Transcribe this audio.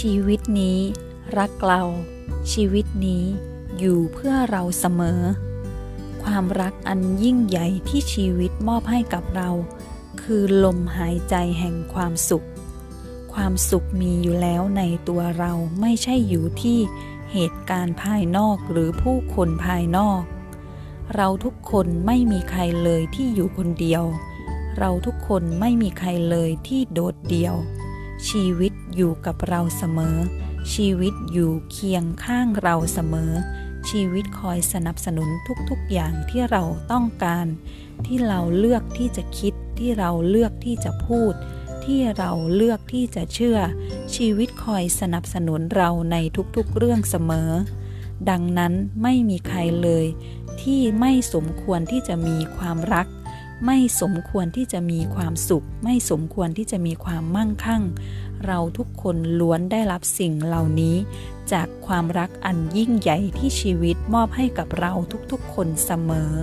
ชีวิตนี้ รักเรา ชีวิตนี้อยู่เพื่อเราเสมอ ความรักอันยิ่งใหญ่ที่ชีวิตมอบให้กับเรา คือลมหายใจแห่งความสุข ความสุขมีอยู่แล้วในตัวเราไม่ใช่อยู่ที่เหตุการณ์ภายนอกหรือผู้คนภายนอก เราทุกคนไม่มีใครเลยที่อยู่คนเดียว เราทุกคนไม่มีใครเลยที่โดดเดี่ยว ชีวิตอยู่กับเราเสมอ ชีวิตอยู่เคียงข้างเราเสมอ ชีวิตคอยสนับสนุนทุกๆอย่างที่เราต้องการ ที่เราเลือกที่จะคิด ที่เราเลือกที่จะพูด ที่เราเลือกที่จะเชื่อ ชีวิตคอยสนับสนุนเราในทุกๆเรื่องเสมอ ดังนั้นไม่มีใครเลย ที่ไม่สมควรที่จะมีความรัก ไม่สมควรที่จะมีความสุข ไม่สมควรที่จะมีความมั่งคั่ง เราทุกคนล้วนได้รับสิ่งเหล่านี้ จากความรักอันยิ่งใหญ่ที่ชีวิตมอบให้กับเราทุกๆคนเสมอ